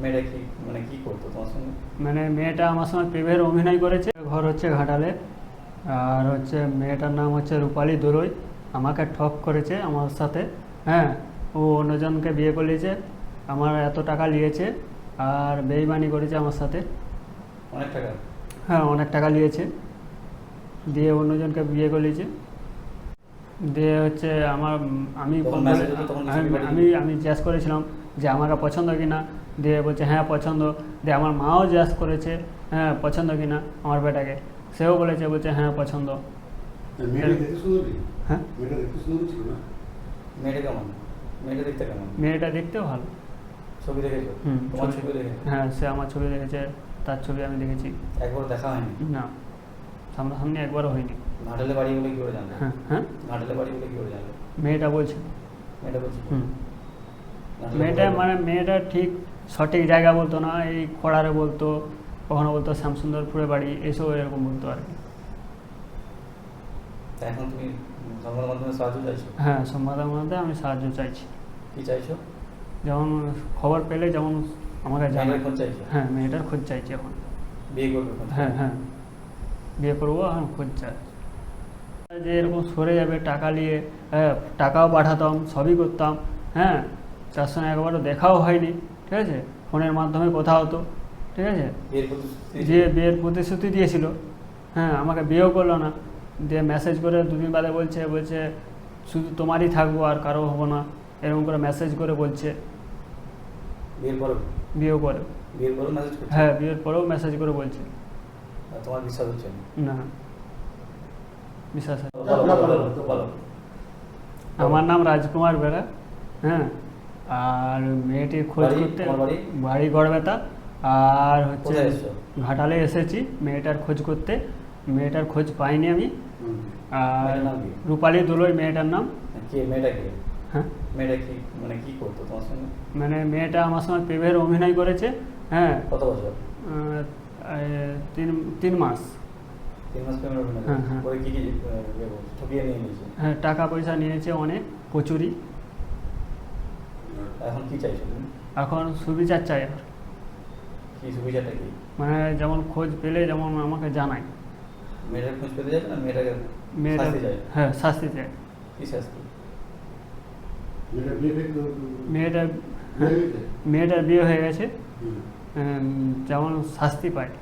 মেয়েটা কি মানে কি করতো তোমার সঙ্গে? মানে মেয়েটা আমার সঙ্গে প্রেমের অভিনয় করেছে। ঘর হচ্ছে ঘাটালে। আর হচ্ছে মেয়েটার নাম হচ্ছে রূপালী দোরই। আমাকে ঠক করেছে আমার সাথে। হ্যাঁ ও অন্যজনকে বিয়ে করে নিয়েছে। আমার এত টাকা নিয়েছে আর বেইমানি করেছে আমার সাথে। অনেক টাকা? হ্যাঁ অনেক টাকা নিয়েছে। দিয়ে অন্যজনকে বিয়ে করে নিয়েছে। দিয়ে হচ্ছে আমার আমি আমি- আমি জিজ্ঞাসা করেছিলাম যে আমাকে পছন্দ কি না দিয়ে বলছে হ্যাঁ পছন্দ। দিয়ে আমার মাও জিজ্ঞাসা করেছে হ্যাঁ পছন্দ কি না আমার বেটাকে। সেও বলেছে বলছে হ্যাঁ পছন্দ। মেয়েটা দেখতে হ্যাঁ? মেয়েটা দেখতে সুন্দর ছিল না? মেয়েটা কেমন? মেয়েটা দেখতে কেমন? মেয়েটা দেখতেও ভালো। ছবি দেখেছ? তোমার ছবি- ছবি দেখেছ? হ্যাঁ সে আমার ছবি দেখেছে তার ছবি আমি দেখেছি। একবার দেখা হয়নি? না সামনাসামনি একবারও হয়নি। ঘাটালে বাড়ি বলে কি করে জানলে? হ্যাঁ হ্যাঁ? ঘাটালে বাড়ি বলে কি করে জানলে? মেয়েটা বলছে। মেয়েটা বলছি। হুম। মেয়েটা মানে মেয়েটা ঠিক সঠিক জায়গা বলতো না এই খড়ারে বলতো কখনো বলতো শ্যামসুন্দরপুরে বাড়ি এসব এরকম বলতো আর কি। এখন তুমি সংবাদ মাধ্যমে সাহায্য চাইছো? হ্যাঁ আমি সাহায্য চাইছি। কি চাইছো? যেমন খবর পেলে যেমন আমাকে খোঁজ চাইছো? হ্যাঁ মেয়েটার খোঁজ চাইছি এখন। বিয়ে করবে হ্যাঁ হ্যাঁ। বিয়ে করব এখন খোঁজ চাই। যে এরকম সরে যাবে টাকা নিয়ে হ্যাঁ টাকাও পাঠাতাম সবই করতাম হ্যাঁ। তার সঙ্গে একবারও দেখাও হয়নি ঠিক আছে? ফোনের মাধ্যমে কথা হতো ঠিক আছে? যে বিয়ের প্রতিশ্রুতি দিয়েছিল হ্যাঁ আমাকে বিয়েও করল না। দিয়ে মেসেজ করে দুদিন বাদে বলছে বলছে শুধু তোমারই থাকব আর কারও হব না। এরকম করে মেসেজ করে বলছে। বিয়েও করে হ্যাঁ বিয়ের পরেও মেসেজ করে বলছে। তোমার বিশ্বাস হচ্ছে না? বিশ্বাস। আমার নাম রাজকুমার বেড়া হ্যাঁ। আর মেয়েটির খোঁজ করতে বাড়ি? গড়বেতা। আর হচ্ছে ঘাটালে এসেছি মেয়েটার খোঁজ করতে। মেয়েটার খোঁজ পাইনি আমি। আর রূপালী দোলই মেয়েটার নাম। হ্যাঁ? মানে কি করতো তোমার সঙ্গে? মানে মেয়েটা আমার সঙ্গে প্রেমের অভিনয় করেছে হ্যাঁ। কত বছর? তিন তিন মাস। হ্যাঁ, হ্যাঁ। হ্যাঁ টাকা পয়সা নিয়েছে অনেক প্রচুরই এখন কি চাইছো তুমি? এখন সুবিচার চাই আর কি সুবিধাটা কি? মানে যেমন খোঁজ পেলে যেমন আমাকে জানায়। মেয়েটার খোঁজ পেতে যাবে না? মেয়েটাকে মেয়েটা হ্যাঁ শাস্তি চাই। কি শাস্তি? মেয়েটা? মেয়েটার বিয়ে হয়ে গেছে? যেমন শাস্তি পায়।